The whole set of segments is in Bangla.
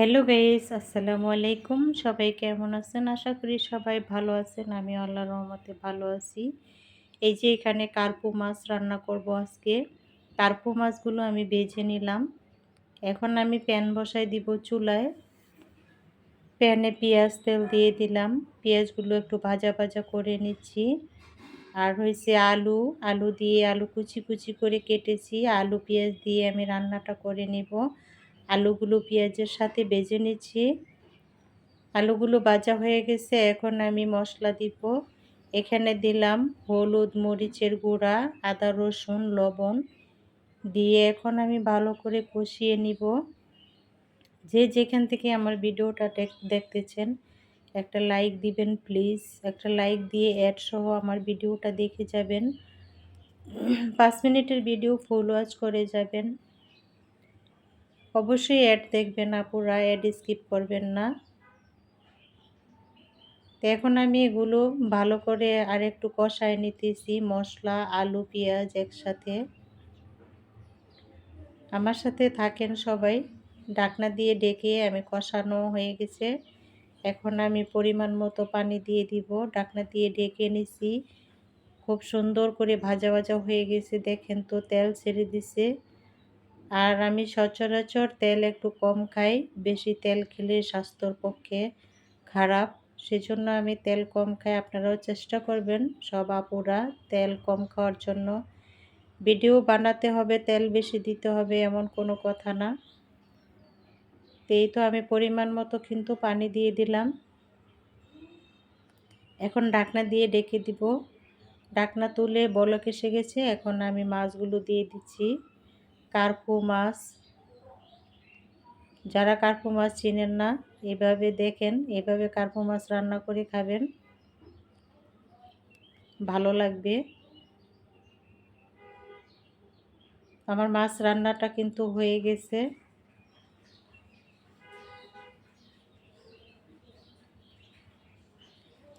হ্যালো গাইস, আসসালামু আলাইকুম। সবাই কেমন আছেন? আশা করি সবাই ভালো আছেন। আমি আল্লাহ রহমতে ভালো আছি। এই যে এখানে কার্পু মাছ রান্না করব আজকে। কার্পু মাছগুলো আমি বেছে নিলাম। এখন আমি প্যান বসাই দিব চুলায়। প্যানে পেঁয়াজ, তেল দিয়ে দিলাম। পেঁয়াজগুলো একটু ভাজা ভাজা করে নিচ্ছি। আর হয়েছে আলু। আলু দিয়ে আলু কুচি কুচি করে কেটেছি। আলু, পেঁয়াজ দিয়ে আমি রান্নাটা করে নিব। আলুগুলো পেঁয়াজের সাথে বেজে নিচ্ছি। আলুগুলো ভাজা হয়ে গেছে, এখন আমি মশলা দিব। এখানে দিলাম হলুদ, মরিচের গুঁড়া, আদা, রসুন, লবণ দিয়ে এখন আমি ভালো করে কষিয়ে নিব। যে যেখান থেকে আমার ভিডিওটা দেখতেছেন, একটা লাইক দিবেন প্লিজ। একটা লাইক দিয়ে অ্যাড সহ আমার ভিডিওটা দেখে যাবেন। পাঁচ মিনিটের ভিডিও ফুল ওয়াচ করে যাবেন। অবশ্যই অ্যাড দেখবেন আপুরা অ্যাড স্কিপ করবেন না। তো এখন আমি এগুলো ভালো করে আর একটু কষায় নিতেছি, মশলা, আলু, পেঁয়াজ একসাথে। আমার সাথে থাকেন সবাই ডাকনা দিয়ে ডেকে আমি কষানো হয়ে গেছে। এখন আমি পরিমাণ মতো পানি দিয়ে দিব ডাকনা দিয়ে ডেকে নিছি। খুব সুন্দর করে ভাজা ভাজা হয়ে গেছে, দেখেন তো তেল ছেড়ে দিছে। আর আমি সচরাচর তেল একটু কম খাই, বেশি তেল খেলে স্বাস্থ্যর পক্ষে খারাপ। সেজন্য আমি তেল কম খাই, আপনারাও চেষ্টা করবেন, সব আপুরা তেল কম খাওয়ার জন্য। ভিডিও বানাতে হবে, তেল বেশি দিতে হবে, এমন কোনো কথা না। এই তো আমি পরিমাণ মতো কিন্তু পানি দিয়ে দিলাম। এখন ডাকনা দিয়ে ডেকে দিব। ডাকনা তুলে বলক এসে গেছে, এখন আমি মাছগুলো দিয়ে দিচ্ছি। কার্পু মাছ। যারা কার্পু মাছ চিনেন না, এভাবে দেখেন, এভাবে কার্পু মাছ রান্না করে খাবেন। ভালো লাগবে। আমার মাছ রান্নাটা কিন্তু হয়ে গেছে।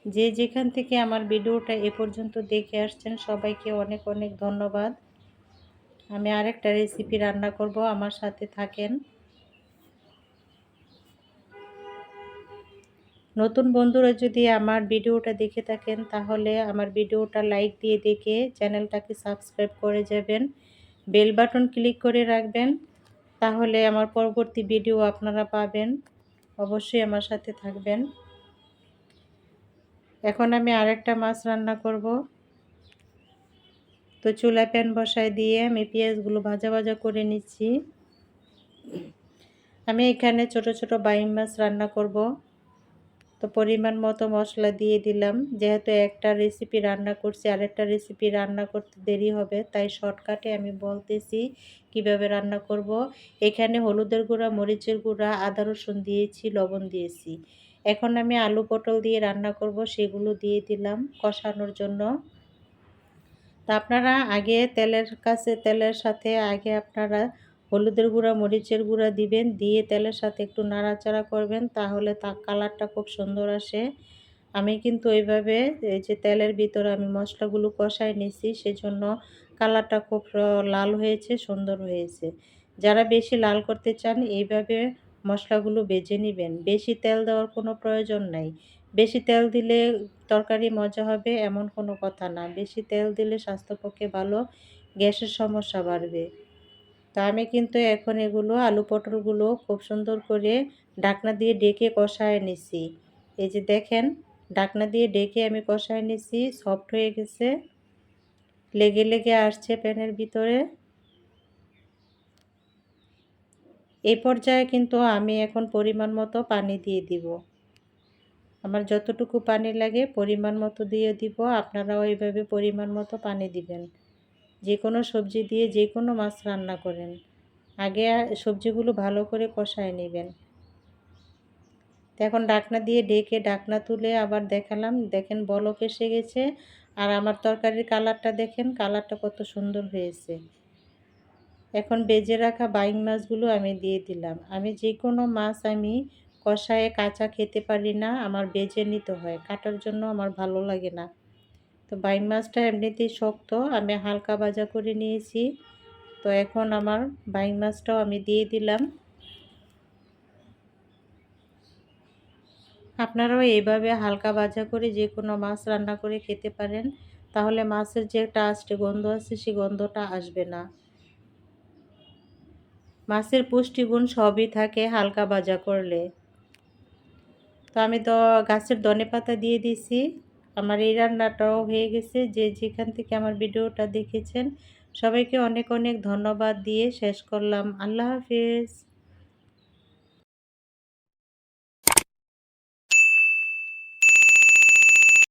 যে যেখান থেকে আমার ভিডিওটা এ পর্যন্ত দেখে আসছেন, সবাইকে অনেক অনেক ধন্যবাদ। আমি আরেকটা রেসিপি রান্না করব, আমার সাথে থাকেন। নতুন বন্ধুরা যদি আমার ভিডিওটা দেখে থাকেন, তাহলে আমার ভিডিওটা লাইক দিয়ে দেখে চ্যানেলটাকে সাবস্ক্রাইব করে যাবেন। বেল বাটন ক্লিক করে রাখবেন, তাহলে আমার পরবর্তী ভিডিও আপনারা পাবেন। অবশ্যই আমার সাথে থাকবেন। এখন আমি আরেকটা মাছ রান্না করব। তো চুলা প্যান বসায় দিয়ে আমি পেঁয়াজগুলো ভাজা ভাজা করে নিচ্ছি। আমি এখানে ছোট ছোট বাইম মাছ রান্না করব। তো পরিমাণ মতো মশলা দিয়ে দিলাম। যেহেতু একটা রেসিপি রান্না করছি, আরেকটা রেসিপি রান্না করতে দেরি হবে, তাই শর্টকাটে আমি বলতেছি কীভাবে রান্না করব। এখানে হলুদের গুঁড়া, মরিচের গুঁড়া, আদা রসুন দিয়েছি, লবণ দিয়েছি। এখন আমি আলু পটল দিয়ে রান্না করব, সেগুলো দিয়ে দিলাম কষানোর জন্য। তা আপনারা আগে তেলের কাছে, তেলের সাথে আগে আপনারা হলুদের গুঁড়া, মরিচের গুঁড়া দিবেন, দিয়ে তেলের সাথে একটু নাড়াচাড়া করবেন, তাহলে তা কালারটা খুব সুন্দর আসে। আমি কিন্তু ওইভাবে এই যে তেলের ভিতরে আমি মশলাগুলো কষাই নিছি, সেজন্য কালারটা খুব লাল হয়েছে, সুন্দর হয়েছে। যারা বেশি লাল করতে চান, এইভাবে মশলাগুলো বেজে নেবেন। বেশি তেল দেওয়ার কোনো প্রয়োজন নাই। বেশি তেল দিলে তরকারি মজা হবে এমন কোনো কথা না। বেশি তেল দিলে স্বাস্থ্যপক্ষে ভালো, গ্যাসের সমস্যা বাড়বে। তো আমি কিন্তু এখন এগুলো আলু পটলগুলো খুব সুন্দর করে ডাকনা দিয়ে ডেকে কষায় নিছি। এই যে দেখেন ডাকনা দিয়ে ডেকে আমি কষায় নিছি, সফট হয়ে গেছে। লেগে লেগে আসছে প্যানের ভিতরে। এই পর্যায়ে কিন্তু আমি এখন পরিমাণ মতো পানি দিয়ে দিব। আমার যতটুকু পানি লাগে পরিমাণ মতো দিয়ে দিব। আপনারাও এইভাবে পরিমাণ মতো পানি দিবেন। যে কোনো সবজি দিয়ে যে কোনো মাছ রান্না করেন। আগে সবজিগুলো ভালো করে কষায় নেবেন। এখন ডাকনা দিয়ে ডেকে ডাকনা তুলে আবার দেখালাম। দেখেন বলক এসে গেছে। আর আমার তরকারির কালারটা দেখেন, কালারটা কত সুন্দর হয়েছে। এখন বেজে রাখা বাইং মাছগুলো আমি দিয়ে দিলাম। আমি যে কোনো মাছ আমি কষায়ে কাঁচা খেতে পারি না, আমার বেজে নিতে হয়। কাটার জন্য আমার ভালো লাগে না। তো বাইং মাছটা এমনিতেই শক্ত, আমি হালকা ভাজা করে নিয়েছি। তো এখন আমার বাইং মাছটাও আমি দিয়ে দিলাম। আপনারাও এইভাবে হালকা ভাজা করে যে কোনো মাছ রান্না করে খেতে পারেন। তাহলে মাছের যে একটা গন্ধ আছে সেই গন্ধটা আসবে না। মাছের পুষ্টিগুণ সবই থাকে, হালকা ভাজা করলে। তো আমি তো গাছের ধনে পাতা দিয়ে দিছি। আমার এই রান্নাটাও হয়ে গেছে। যে যেখান থেকে আমার ভিডিওটা দেখেছেন, সবাইকে অনেক অনেক ধন্যবাদ দিয়ে শেষ করলাম। আল্লাহ হাফিজ।